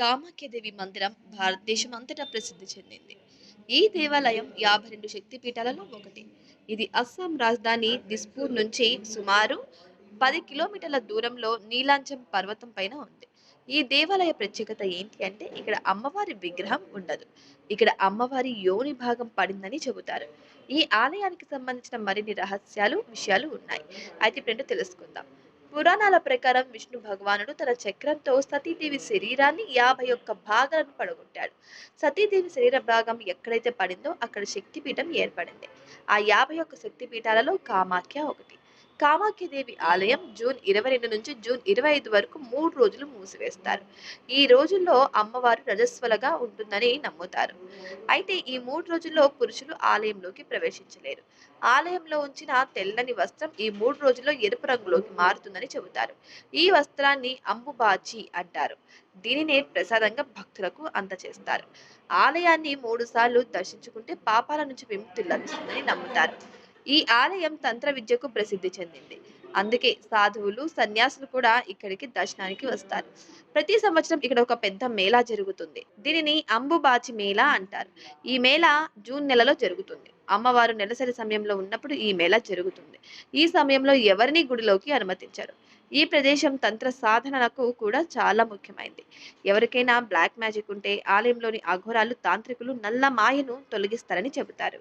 కామాఖ్యదేవి మందిరం భారతదేశం అంతటా ప్రసిద్ధి చెందింది. ఈ దేవాలయం యాభై రెండు శక్తిపీఠాలలో ఒకటి. ఇది అస్సాం రాజధాని దిస్పూర్ నుంచి సుమారు పది కిలోమీటర్ల దూరంలో నీలాంచం పర్వతం పైన ఉంది. ఈ దేవాలయ ప్రత్యేకత ఏంటి అంటే ఇక్కడ అమ్మవారి విగ్రహం ఉండదు. ఇక్కడ అమ్మవారి యోని భాగం పడిందని చెబుతారు. ఈ ఆలయానికి సంబంధించిన మరిన్ని రహస్యాలు విషయాలు ఉన్నాయి. అయితే ఇప్పుడు తెలుసుకుందాం. పురాణాల ప్రకారం విష్ణు భగవానుడు తన చక్రంతో సతీదేవి శరీరాన్ని యాభై ఒక్క భాగాలను పడగొట్టాడు. సతీదేవి శరీర భాగం ఎక్కడైతే పడిందో అక్కడ శక్తిపీఠం ఏర్పడింది. ఆ యాభై ఒక్క శక్తిపీఠాలలో కామాఖ్య ఒకటి. కామాఖ్యదేవి ఆలయం జూన్ ఇరవై రెండు నుంచి జూన్ ఇరవై ఐదు వరకు మూడు రోజులు మూసివేస్తారు. ఈ రోజుల్లో అమ్మవారు రజస్వలగా ఉంటుందని నమ్ముతారు. అయితే ఈ మూడు రోజుల్లో పురుషులు ఆలయంలోకి ప్రవేశించలేరు. ఆలయంలో ఉంచిన తెల్లని వస్త్రం ఈ మూడు రోజుల్లో ఎరుపు రంగులోకి మారుతుందని చెబుతారు. ఈ వస్త్రాన్ని అంబుబాచి అంటారు. దీనినే ప్రసాదంగా భక్తులకు అందచేస్తారు. ఆలయాన్ని మూడు సార్లు దర్శించుకుంటే పాపాల నుంచి విముక్తి లభిస్తుందని నమ్ముతారు. ఈ ఆలయం తంత్ర విద్యకు ప్రసిద్ధి చెందింది. అందుకే సాధువులు సన్యాసులు కూడా ఇక్కడికి దర్శనానికి వస్తారు. ప్రతి సంవత్సరం ఇక్కడ ఒక పెద్ద మేళా జరుగుతుంది. దీనిని అంబుబాచి మేళా అంటారు. ఈ మేళా జూన్ నెలలో జరుగుతుంది. అమ్మవారు నెలసరి సమయంలో ఉన్నప్పుడు ఈ మేళా జరుగుతుంది. ఈ సమయంలో ఎవరిని గుడిలోకి అనుమతించరు. ఈ ప్రదేశం తంత్ర సాధనలకు కూడా చాలా ముఖ్యమైనది ఎవరికైనా బ్లాక్ మ్యాజిక్ ఉంటే ఆలయంలోని అఘోరాలు తాంత్రికులు నల్ల మాయను తొలగిస్తారని చెబుతారు.